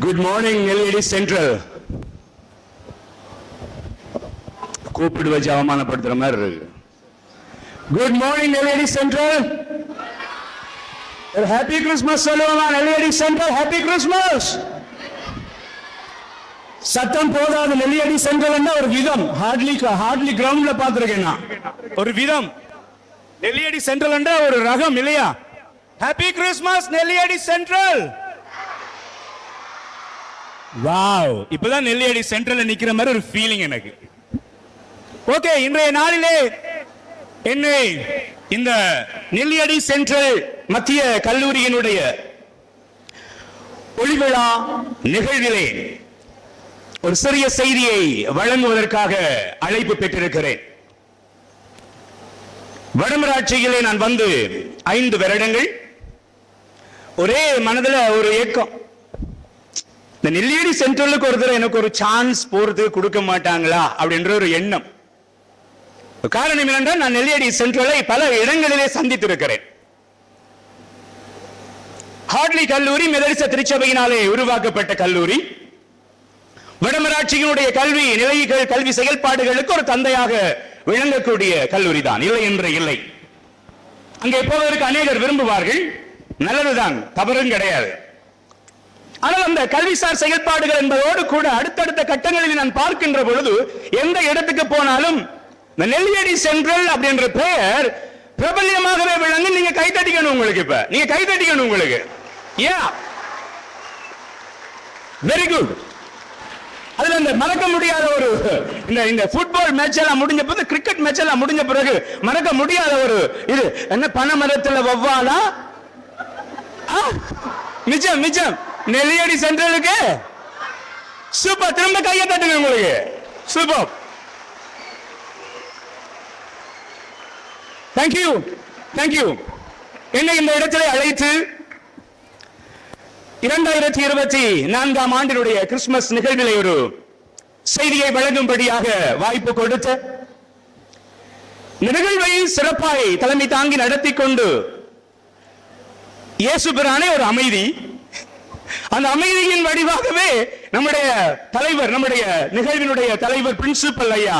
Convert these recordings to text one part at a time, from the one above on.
Good morning LED central கூப்பிட்டு வச்சு அவமானப்படுத்துற மாதிரி இருக்கு. Good morning LED central happy Christmas சொல்லுவாங்க எல்இடி சென்ட்ரல் ஹாப்பி கிறிஸ்மஸ் சத்தம் போதாது நெல்லியடி சென்ட்ரல் ஒரு விதம்? ஹார்ட்லி ஹார்ட்லி கிரவுண்ட்ல பாத்துருக்கேன் நான். ஒரு விதம். நெல்லியடி சென்ட்ரல் ஒரு ரகம் இல்லையா? Happy Christmas Nelliyadi central wow இப்பதான் நெல்லியடி சென்ட்ரல்ல நிக்கிற மாதிரி ஒரு ஃபீலிங் எனக்கு. ஓகே இன்றைய நாளிலே என்னை இந்த நெல்லியடி சென்ட்ரல் மத்திய கல்லூரியினுடைய ஒளிவிழா நிகழ்விலே ஒரு சிறிய செய்தியை வழங்குவதற்காக அழைப்பு பெற்றிருக்கிறேன். வடமராட்சியிலே நான் வந்து ஐந்து வருடங்கள் ஒரே மனதுல ஒரு ஏக்கம். இந்த நெல்லியடி சென்ட்ரலுக்கு ஒரு தடவை எனக்கு ஒரு சான்ஸ் போறதுக்கு கொடுக்க மாட்டாங்களா அப்படின்ற ஒரு எண்ணம். காரணம் என்னென்றால் நான் நெல்லியடி சென்ட்ரலை பல இடங்களிலே சந்தித்திருக்கிறேன். ஹார்ட்லி கல்லூரி மெதரிச திருச்சபையினாலே உருவாக்கப்பட்ட கல்லூரி. வடமராட்சியினுடைய கல்வி நிலைகள் கல்வி செயல்பாடுகளுக்கு ஒரு தந்தையாக விளங்கக்கூடிய கல்லூரி தான். இல்லை என்று இல்லை. அங்கே போவதற்கு அநேகர் விரும்புவார்கள். நல்லதுதான் தவறும் கிடையாது. ஆனால் அந்த கல்விசார் செயல்பாடுகள் என்பதோடு கூட அடுத்தடுத்த கட்டங்களில் நான் பார்க்கின்ற பொழுது எந்த இடத்துக்கு போனாலும் இந்த நெல்லியடி சென்ட்ரல் அப்படின்ற பெயர் பிரபல்யமாகவே விளங்கு நீங்க கைதட்டிக்கணும் உங்களுக்கு இப்ப. நீங்க கைதட்டிக்கணும் உங்களுக்கு. யா வெரி குட் அதுல இந்த மறக்க முடியாத ஒரு இந்த இந்த ஃபுட்பால் மேட்ச் எல்லாம் முடிஞ்ச போது கிரிக்கெட் மேட்ச் எல்லாம் முடிஞ்ச பிறகு மறக்க முடியாத ஒரு இது. என்ன பனைமரத்துல வவ்வாலா? ஆ, நிஜம் நிஜம். நெல்லியடி சென்ட்ரலுக்கு? சூப்பர். திரும்ப கையை தட்டுங்க உங்களுக்கு. சூப்பர். தேங்க்யூ தேங்க்யூ என்னை இந்த இடத்துல அழைத்து இரண்டாயிரத்தி இருபத்தி நான்காம் ஆண்டினுடைய கிறிஸ்துமஸ் நிகழ்விலே ஒரு செய்தியை வழங்கும்படியாக வாய்ப்பு கொடுத்த நிகழ்வை சிறப்பாய் தலைமை தாங்கி நடத்தி கொண்டு இயேசு பிரானே ஒரு அமைதி. அந்த அமைதியின் வடிவாகவே நம்முடைய தலைவர் நம்முடைய நிகழ்வினுடைய தலைவர் பிரின்சிபல் ஐயா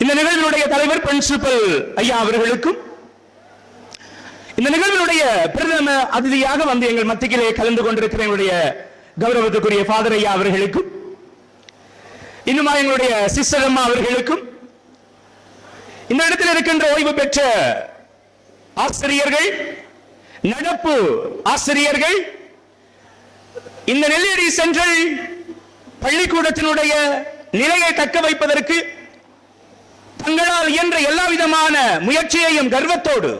இந்த நிகழ்வினுடைய தலைவர் பிரின்சிபல் ஐயா அவர்களுக்கும் இந்த நிகழ்வினுடைய பிரதம அதிதியாக வந்து எங்கள் மத்தியிலே கலந்து கொண்டிருக்கிற எங்களுடைய கௌரவத்துக்குரிய ஃபாதர் ஐயா அவர்களுக்கும் இன்னுமா எங்களுடைய சிஸ்டர் அம்மா அவர்களுக்கும் இந்த இடத்தில் இருக்கின்ற ஓய்வு பெற்ற ஆசிரியர்கள் நடப்பு ஆசிரியர்கள் இந்த நெல்லடி சென்ற பள்ளிக்கூடத்தினுடைய நிலையை தக்க வைப்பதற்கு தங்களால் இயன்ற எல்லா விதமான முயற்சியையும் கர்வத்தோடு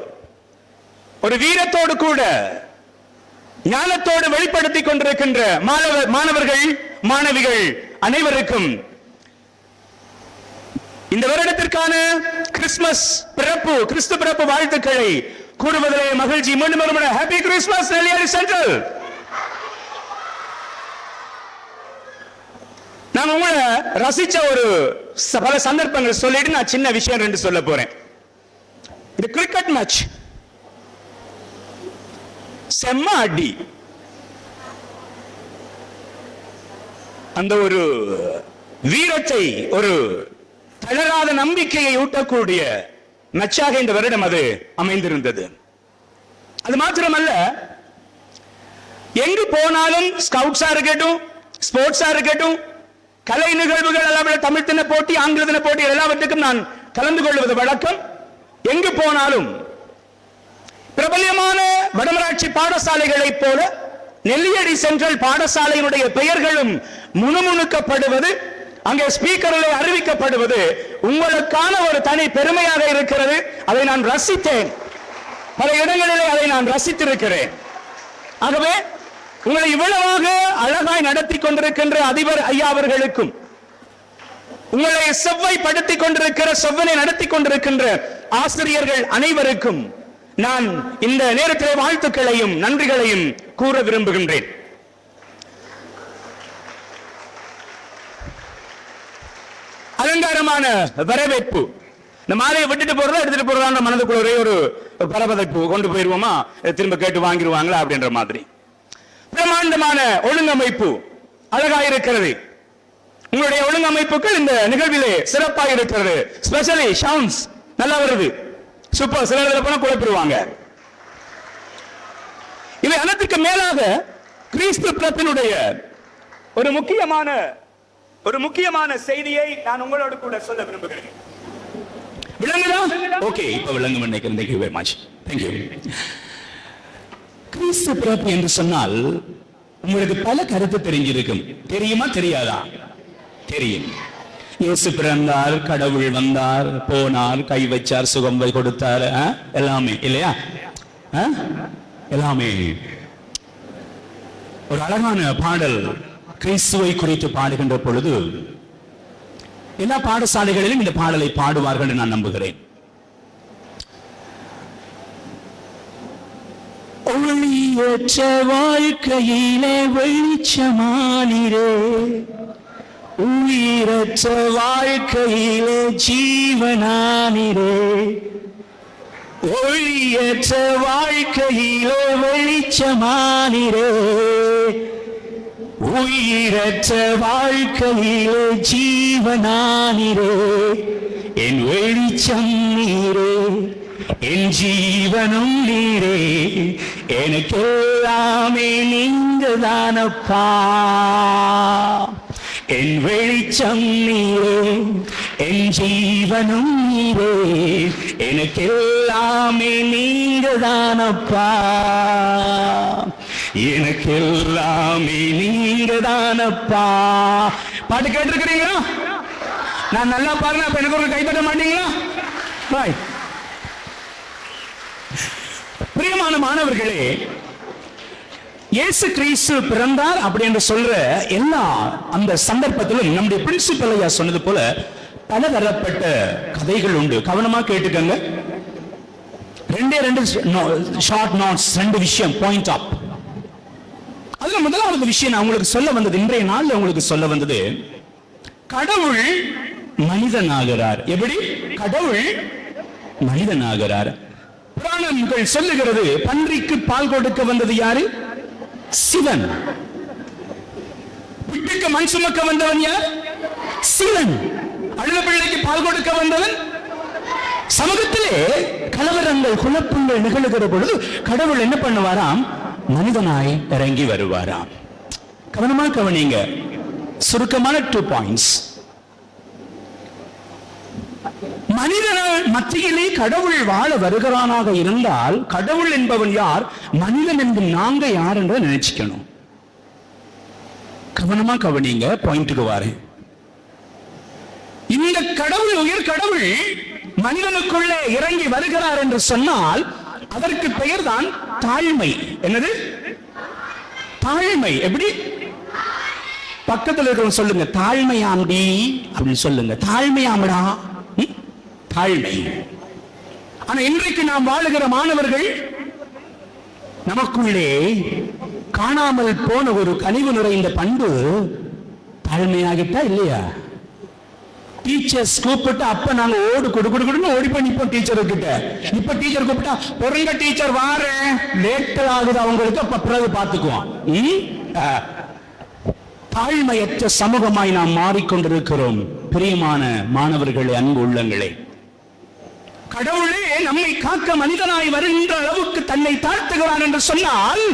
ஒரு வீரத்தோடு கூட ஞானத்தோடு வெளிப்படுத்திக் கொண்டிருக்கின்ற மாணவர் மாணவர்கள் மாணவிகள் அனைவருக்கும் இந்த வருடத்திற்கான கிறிஸ்துமஸ் பிறப்பு கிறிஸ்து பிறப்பு வாழ்த்துக்களை கூறுவதிலே மகிழ்ச்சி. மீண்டும் ஒரு ஹாப்பி கிறிஸ்துமஸ் நெல்லியாடி சென்ட்ரல் நான் உங்களை ரசிச்ச ஒரு பல சந்தர்ப்பங்கள் சொல்லிட்டு நான் சின்ன விஷயம் ரெண்டு சொல்ல போறேன். இது கிரிக்கெட் மேட்ச் செம்ம அடி. அந்த ஒரு வீரத்தை ஒரு தளராத நம்பிக்கையை ஊட்டக்கூடிய நச்சாக இந்த வருடம் அது அமைந்திருந்தது. அது மாத்திரமல்ல எங்கு போனாலும் ஸ்கவுட்ஸா இருக்கட்டும் ஸ்போர்ட்ஸா இருக்கட்டும் கலை நிகழ்வுகள் எல்லாம் தமிழ் தின போட்டி ஆங்கில தின போட்டி எல்லாவற்றுக்கும் நான் கலந்து கொள்வது வழக்கம். எங்கு போனாலும் பிரபல்யமான வடமராட்சி பாடசாலைகளைப் போல நெல்லியடி சென்ட்ரல் பாடசாலையினுடைய பெயர்களும் முணுமுணுக்கப்படுவது அங்கே ஸ்பீக்கரில் அறிவிக்கப்படுவது உங்களுக்கான ஒரு தனி பெருமையாக இருக்கிறது. அதை நான் ரசித்தேன். பல இடங்களிலே அதை நான் ரசித்திருக்கிறேன். ஆகவே உங்களை இவ்வளவாக அழகாய் நடத்தி கொண்டிருக்கின்ற அதிபர் ஐயா அவர்களுக்கும் உங்களை செவ்வாய்ப்படுத்திக் கொண்டிருக்கிற செவ்வனை நடத்தி கொண்டிருக்கின்ற ஆசிரியர்கள் அனைவருக்கும் நான் இந்த நேரத்திலே வாழ்த்துக்களையும் நன்றிகளையும் கூற விரும்புகின்றேன். அலங்காரமான வரவேற்பு. இந்த மாலையை விட்டுட்டு போறதா எடுத்துட்டு போறதா மனதுக்குள்ள ஒரே ஒரு பரபதைப்பு கொண்டு போயிருவோமா? திரும்ப கேட்டு வாங்கிடுவாங்களா அப்படின்ற மாதிரி. பிரமாண்டமான ஒழுங்கமைப்பு அழகா இருக்கிறது. உங்களுடைய ஒழுங்கமைப்புகள் இந்த நிகழ்விலே சிறப்பாக இருக்கிறது. ஸ்பெஷலி ஷவுன்ஸ் நல்லா வருது. சூப்பர். சில இடத்துல போனா குழப்பிடுவாங்க இவை அனைத்துக்கு மேலாக கிறிஸ்து பிறப்பினுடைய ஒரு முக்கியமான ஒரு முக்கியமான செய்தியை நான் உங்களோடு கூட சொல்ல விரும்புகிறேன். விளங்குதா? ஓகே இப்ப விளங்கும் நினைக்கிறேன். Thank you very much thank you கிறிஸ்து பிறப்பு என்று சொன்னால் உங்களுக்கு பல கருத்து தெரிஞ்சிருக்கும். தெரியுமா? தெரியாதா? தெரியும். இயேசு பிறந்தார் கடவுள் வந்தார் போனார் கை வச்சார் சுகம் வை கொடுத்தார். எல்லாமே இல்லையா? எல்லாமே. ஒரு அழகான பாடல் கிறிஸ்துவை குறித்து பாடுகின்ற பொழுது எல்லா பாடசாலைகளிலும் இந்த பாடலை பாடுவார்கள் என்று நான் நம்புகிறேன். ஒளியற்ற வாழ்க்கையிலே வெளிச்சமானிரே. உயிரற்ற வாழ்க்கையிலே ஜீவனானிரே. ஒளியற்ற வாழ்க்கையிலே வெளிச்சமானிரே. உயிரற்ற வாழ்க்கையிலே ஜீவனானிரே. என் வெளிச்சம் நீரே என் ஜீவனும் நீரே. எனக்கு எல்லாமே நீங்க தானப்பா என் வெளிச்சம் நீரே என் ஜீவனும் நீரே எனக்கு எல்லாமே நீங்க எனக்கு எல்லாமே பாட்டு கேட்டிருக்கிறீங்களா? நான் நல்லா பாருங்க அப்ப எனக்கு ஒரு கைப்பற்ற மாட்டீங்களா? பாய் பிரியமான மாணவர்களே இயேசு கிறிஸ்து பிறந்தார் அப்படி என்று சொல்ற எல்லா அந்த சந்தர்ப்பத்திலும் நம்முடைய பிரின்சிபல் ஐயா சொன்னது போல பல தரப்பட்ட கதைகள் உண்டு. கவனமா கேட்டுக்கங்க. ரெண்டே ரெண்டு ஷார்ட் நோட்ஸ் ரெண்டு விஷயம் பாயிண்ட் அப் அதுல முதலாவது விஷயம் நான் உங்களுக்கு சொல்ல வந்தது இன்றைய நாள்ல உங்களுக்கு சொல்ல வந்தது கடவுள் மனிதனாகிறார். எப்படி? கடவுள் மனிதனாகிறார். புராணங்கள் சொல்லுகிறது பன்றிக்கு பால் கொடுக்க வந்தது யாரு? சிவன். வீட்டுக்கு மண் சுமக்க வந்தவன் யார்? சிவன். அழுத பிள்ளைக்கு பால் கொடுக்க வந்தவன்? சமூகத்திலே கலவரங்கள் குழப்பங்கள் நிகழுகிற பொழுது கடவுள் என்ன பண்ணுவாராம்? மனிதனாய் இறங்கி வருவாராம். கவனமா கவனிங்க. சுருக்கமான டூ பாயிண்ட்ஸ் மனிதர்கள் மத்தியிலே கடவுள் வாழ வருகிறானாக இருந்தால் கடவுள் என்பவன் யார்? மனிதன் என்பது நாங்க யார் என்று நினைச்சுக்கணும். கவனமா கவனிங்க பாயிண்ட்டுக்கு வாரேன் இந்த கடவுள் உயர் கடவுள் மனிதனுக்குள்ளே இறங்கி வருகிறார் என்று சொன்னால் அதற்கு பெயர் தான் தாழ்மை. என்னது? தாழ்மை. எப்படி? பக்கத்துல இருக்கிறவங்க சொல்லுங்க தாழ்மையாம்டி அப்படின்னு சொல்லுங்க. தாழ்மையாமடா? தாழ்மை. ஆனா இன்றைக்கு நாம் வாழுகிற மாணவர்கள் நமக்குள்ளே காணாமல் போன ஒரு கனிவு நிறைந்த பண்பு தாழ்மையாகிட்டா இல்லையா? டீச்சர்ஸ் கூப்பிட்டு அப்ப நாங்க ஓடு கொடு குடு ஓடி பண்ணிப்போம் டீச்சர் கிட்ட. இப்ப டீச்சர் கூப்பிட்டா பொருங்க டீச்சர் வாரேன். லேட் ஆகுது அவங்களுக்கு அப்ப பிறகு பாத்துக்குவோம் தாழ்மையற்ற சமூகமாய் நாம் மாறிக்கொண்டிருக்கிறோம் பிரியமான மாணவர்களே அன்பு உள்ளங்களே. கடவுளே நம்மை காக்க மனிதனாய் வருகின்ற அளவுக்கு தன்னை தாழ்த்துகிறான் என்று சொன்னால்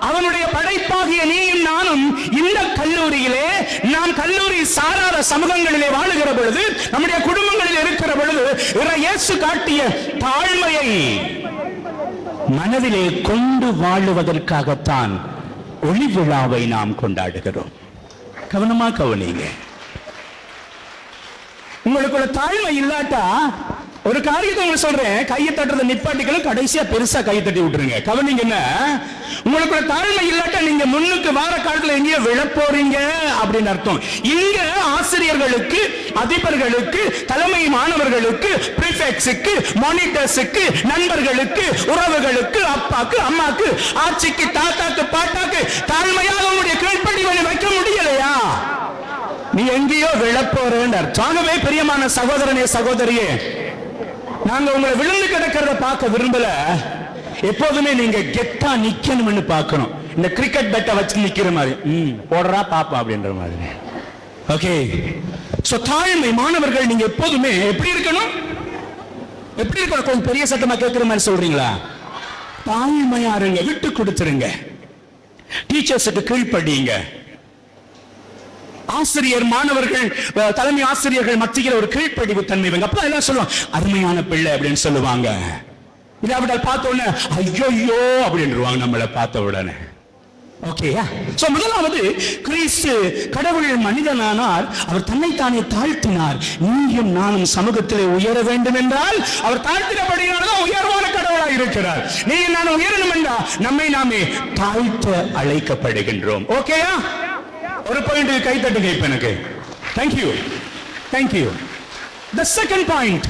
அவனுடைய படைப்பாகிய நீயும் நானும் இந்த கல்லூரியிலே நாம் கல்லூரி சாராத சமூகங்களிலே வாழுகிற பொழுது நம்முடைய குடும்பங்களில் இருக்கிற பொழுது இயேசு காட்டிய தாழ்மையை மனதிலே கொண்டு வாழுவதற்காகத்தான் ஒளி விழாவை நாம் கொண்டாடுகிறோம். கவனமா கவனிங்க உங்களுக்குள்ள தாழ்மை இல்லாட்டா ஒரு காரியத்தை உங்களுக்கு சொல்றேன். கையை தட்டுறத நிப்பாட்டிக்கணும். கடைசியா பெருசா கையை தட்டி விட்டுருங்க. கவனிங்க என்ன? உங்களுக்குள்ள தாழ்மை இல்லாட்ட நீங்க முன்னுக்கு வார காலத்துல எங்கேயோ விழப்போறீங்க அப்படின்னு அர்த்தம். இங்க ஆசிரியர்களுக்கு அதிபர்களுக்கு தலைமை மாணவர்களுக்கு பிரிஃபெக்ட்ஸுக்கு மானிட்டர்ஸுக்கு நண்பர்களுக்கு உறவுகளுக்கு அப்பாக்கு அம்மாக்கு ஆட்சிக்கு தாத்தாக்கு பாட்டாக்கு தாழ்மையாக உங்களுடைய கீழ்ப்படிவனை வைக்க முடியலையா? நீ எங்கேயோ விழப்போறேன் அர்த்தம் ஆகவே பிரியமான சகோதரனே சகோதரியே நாங்க உங்களை விழுந்து கிடக்கிறத பார்க்க விரும்பல. எப்போதுமே நீங்க கெத்தா நிக்கணும்னு பார்க்கணும். இந்த கிரிக்கெட் பேட்டை வச்சு நிக்கிற மாதிரி. ம் போடுறா பாப்பா அப்படின்ற மாதிரி. ஓகே சோ தாழ்மை மாணவர்கள் நீங்க எப்போதுமே எப்படி இருக்கணும்? எப்படி இருக்கணும்? கொஞ்சம் பெரிய சத்தமா கேட்கிற மாதிரி சொல்றீங்களா? தாழ்மையா இருங்க விட்டு கொடுத்துருங்க. டீச்சர்ஸுக்கு கீழ்படியுங்க ஆசிரியர் மாணவர்கள் தலைமை ஆசிரியர்கள் மத்தியில் ஒரு கீழ்ப்படிவு தன்மை வைங்க அப்ப எல்லாம் சொல்லுவாங்க அருமையான பிள்ளை அப்படின்னு சொல்லுவாங்க. இல்லாவிட்டால் பார்த்த உடனே ஐயோ அப்படின்றுவாங்க நம்மளை பார்த்த உடனே. ஓகேயா சோ முதலாவது கிறிஸ்து கடவுள் மனிதனானார் அவர் தன்னைத்தானே தாழ்த்தினார். நீயும் நானும் சமூகத்திலே உயர வேண்டும் என்றால் அவர் தாழ்த்தினபடியானதான் உயர்வான கடவுளாக இருக்கிறார். நீ நான் உயரணும் என்றா நம்மை நாமே தாழ்த்த அழைக்கப்படுகின்றோம். ஓகேயா ஒரு பாயிண்ட் கை தட்டுங்க இப்ப எனக்கு. Thank you thank you the second point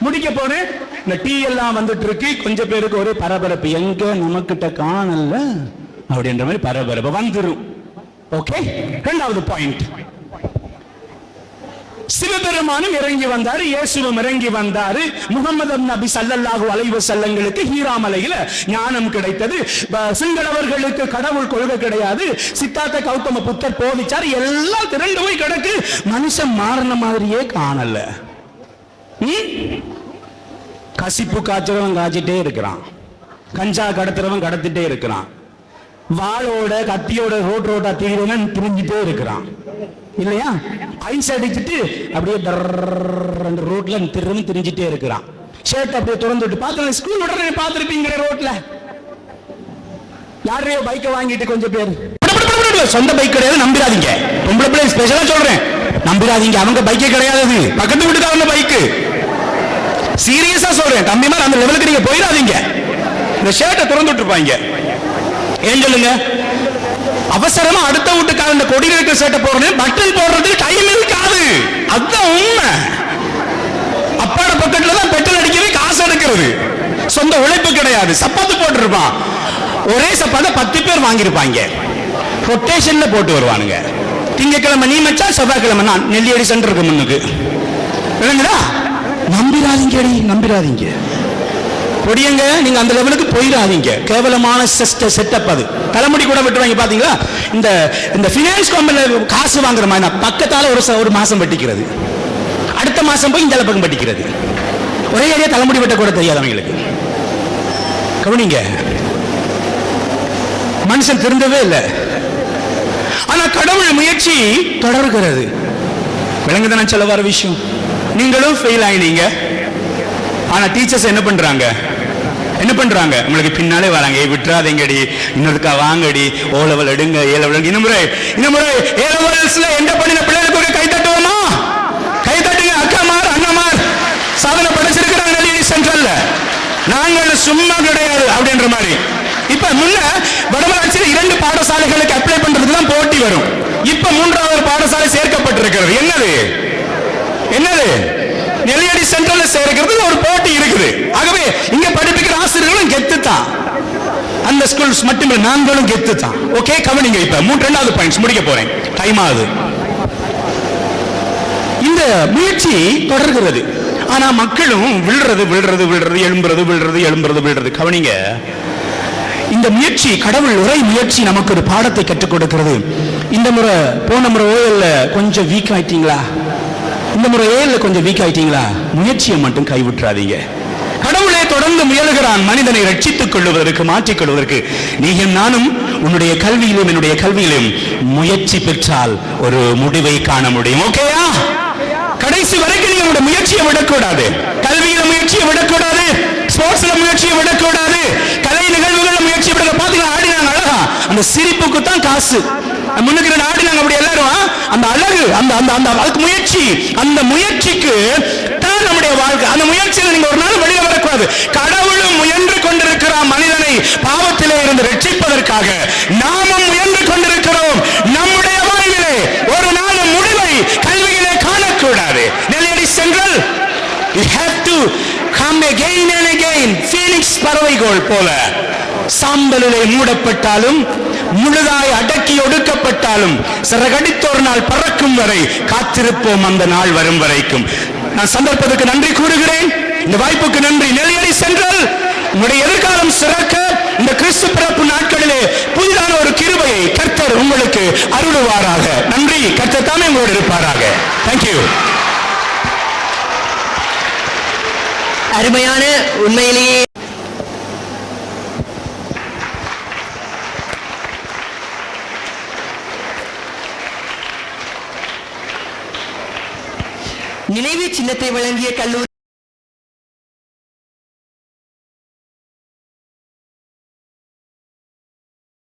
முடிக்க போறேன். இந்த டீ எல்லாம் வந்துட்டு இருக்கு. கொஞ்சம் பேருக்கு ஒரு பரபரப்பு. எங்க நமக்கிட்ட காணல? அப்படின்ற மாதிரி பரபரப்பு வந்துடும் ஓகே ரெண்டாவது பாயிண்ட் சிவபெருமானும் இறங்கி வந்தாரு இயேசுவும் இறங்கி வந்தாரு. முகமது நபி சல்லல்லாஹு அலைவு செல்லங்களுக்கு ஹீராமலையில ஞானம் கிடைத்தது. சிங்களவர்களுக்கு கடவுள் கொள்கை கிடையாது. சித்தார்த்த கௌதம புத்தர் போதிச்சார். எல்லாம் திரண்டு போய் கிடக்கு. மனுஷன் மாறின மாதிரியே காணல. கசிப்பு காய்ச்சறவன் காய்ச்சிட்டே இருக்கிறான். கஞ்சா கடத்துறவன் கடத்திட்டே இருக்கிறான். வாளோட கத்தியோட ரோட் ரோட்டா தீரவன் திரிஞ்சிட்டே இருக்கிறான். இல்லையா? ஐஸ் அடிச்சிட்டு அப்படியே அந்த ரோட்ல திரும்பி திரிஞ்சிட்டே இருக்கிறான். ஷர்ட் அப்படியே திறந்து விட்டு பார்த்து ஸ்கூல் உடனே பார்த்துருப்பீங்களே ரோட்ல. யாரையோ பைக்கை வாங்கிட்டு கொஞ்சம் பேர்? சொந்த பைக் கிடையாது நம்பிராதீங்க பொம்பளை பிள்ளை ஸ்பெஷலா சொல்றேன். நம்பிராதீங்க அவங்க பைக்கே கிடையாது பக்கத்து பக்கத்து வீட்டுக்காரங்க பைக்கு சீரியஸா சொல்றேன். தம்பிமார் அந்த லெவலுக்கு நீங்க போயிடாதீங்க. இந்த ஷர்ட்டை திறந்து விட்டுருப்பாங்க. ஏன் சொல்லுங்க? அவசரமா அடுத்த வீட்டுக்கார இந்த கொடி இருக்கிற சேட்டை போடுறேன் பட்டன் போடுறது டைம் இருக்காது. அதுதான் உண்மை. அப்பாட பக்கத்துல தான் பெட்ரோல் அடிக்கவே காசு எடுக்கிறது. சொந்த உழைப்பு கிடையாது. சப்பாத்து போட்டுருப்பான். ஒரே சப்பாத்தை பத்து பேர் வாங்கியிருப்பாங்க. ரொட்டேஷன்ல போட்டு வருவானுங்க. திங்கக்கிழமை நீ மச்சா செவ்வாய்க்கிழமை நான் நெல்லியடி சென்டருக்கு முன்னுக்கு. விளங்குதா? நம்பிராதீங்க நம்பிராதீங்க பொடியங்க நீங்க அந்த லெவலுக்கு போயிடாதீங்க கேவலமான செட்டப் அது. தலைமுடி கூட விட்டுருவாங்க பாத்தீங்களா? இந்த இந்த ஃபினான்ஸ் கம்பெனில காசு வாங்குற மாதிரி பக்கத்தால ஒரு ச- ஒரு மாசம் வெட்டிக்கிறது. அடுத்த மாசம் போய் இந்த பக்கம் வெட்டிக்கிறது. ஒரே ஏரியா தலைமுடி வெட்ட கூட தெரியாது அவங்களுக்கு. கவனிங்க. மனுஷன் திருந்தவே இல்லை. ஆனா கடவுள் முயற்சி தொடர்கிறது. விளங்குதான சொல்ல வர விஷயம். நீங்களும் ஃபெயில் ஆயினீங்க. ஆனா டீச்சர்ஸ் என்ன பண்றாங்க? என்ன பண்றாங்க? உங்களுக்கு பின்னாலே வராங்க. ஏ விட்டுறாதீங்கடி. இன்னொருக்கா வாங்கடி. ஓ லெவல் எடுங்க ஏ லெவல் இன்னும் முறை இன்னும் ஏ லெவல்ஸ்ல எந்த பண்ணின பிள்ளைகளுக்கு ஒரு கை தட்டுவோமா? கை தட்டுங்க அக்காமார் அண்ணமார் சாதனை படைச்சிருக்கிறாங்க நெல்லியடி சென்ட்ரல்ல நாங்கள் சும்மா கிடையாது அப்படின்ற மாதிரி. இப்ப முன்ன வடமராட்சியில் இரண்டு பாடசாலைகளுக்கு அப்ளை பண்றதுக்கு தான் போட்டி வரும். இப்ப மூன்றாவது பாடசாலை சேர்க்கப்பட்டிருக்கிறது. என்னது? என்னது? நெல்லியடி சென்ட்ரல்ல சேர்க்கிறது ஒரு போட்டி இருக்குது. ஆகவே இங்க படிப்பிக்கிற ஆசிரியர்களும் கெத்து தான் அந்த ஸ்கூல்ஸ் மட்டுமே நாங்களும் கெத்து தான் ஓகே கவனிங்க இப்ப. மூன்று ரெண்டாவது பாயிண்ட்ஸ் முடிக்க போறேன். டைம் ஆகுது. இந்த முயற்சி தொடர்கிறது. ஆனா மக்களும் விழுறது விழுறது விழுறது எழும்புறது விழுறது எழும்புறது விழுறது. கவனிங்க. இந்த முயற்சி கடவுள் உரை முயற்சி நமக்கு ஒரு பாடத்தை கற்றுக் கொடுக்கிறது. இந்த முறை போன முறை ஓயல்ல கொஞ்சம் வீக் ஆயிட்டீங்களா? இந்த முறை ஏல்ல கொஞ்சம் வீக் ஆயிட்டீங்களா? முயற்சியை மட்டும் கைவிட்டுறாதீங்க. கடவுளே தொடர்ந்து முயலுகிறான். மனிதனை ரட்சித்துக் கொள்வதற்கு மாற்றிக் கொள்வதற்கு. நீயும் நானும் உன்னுடைய கல்வியிலும் என்னுடைய கல்வியிலும் முயற்சி பெற்றால் ஒரு முடிவை காண முடியும். ஓகேயா கடைசி வரைக்கும் நீங்க உங்களுடைய முயற்சியை விடக்கூடாது. கல்வியில முயற்சியை விடக்கூடாது. ஸ்போர்ட்ஸ்ல முயற்சியை விடக்கூடாது. கலை நிகழ்வுகள்ல முயற்சி விட பாத்தீங்கன்னா ஆடினாங்க அழகா. அந்த சிரிப்புக்கு தான் காசு. முன்னுக்கிற நாடு நாங்க அப்படி எல்லாரும் அந்த அழகு அந்த அந்த அந்த அதுக்கு முயற்சி அந்த முயற்சிக்கு தான் நம்முடைய வாழ்க்கை. அந்த முயற்சியில நீங்க ஒரு நாள் வெளியே வரக்கூடாது. கடவுளும் முயன்று கொண்டிருக்கிறான் மனிதனை பாவத்திலே இருந்து ரட்சிப்பதற்காக நாமும் முயன்று கொண்டிருக்கிறோம். நம்முடைய வாழ்விலே ஒரு நாள் முடிவை கல்வியிலே காணக்கூடாது. நெல்லடி சென்றால் you have to come again and again. Phoenix பறவைகோள் போல. சாம்பலிலே மூடப்பட்டாலும் முழுதாய் அடக்கி ஒடுக்கப்பட்டாலும் சிறகடித்தோர் நாள் பறக்கும் வரை காத்திருப்போம் அந்த நாள் வரும் வரைக்கும். நான் சந்தர்ப்பத்துக்கு நன்றி கூறுகிறேன். இந்த வாய்ப்புக்கு நன்றி. நெல்லியடி சென்றால் உங்களுடைய எதிர்காலம் சிறக்க இந்த கிறிஸ்து பிறப்பு நாட்களிலே புதிதான ஒரு கிருபையை கர்த்தர் உங்களுக்கு அருளுவாராக. நன்றி. கர்த்தர் தாமே உங்களோடு இருப்பாராக. தேங்க்யூ அருமையான உண்மையிலேயே ദേവി ചിന്നത്തെ വിളങ്ങിയ കല്ലൂർ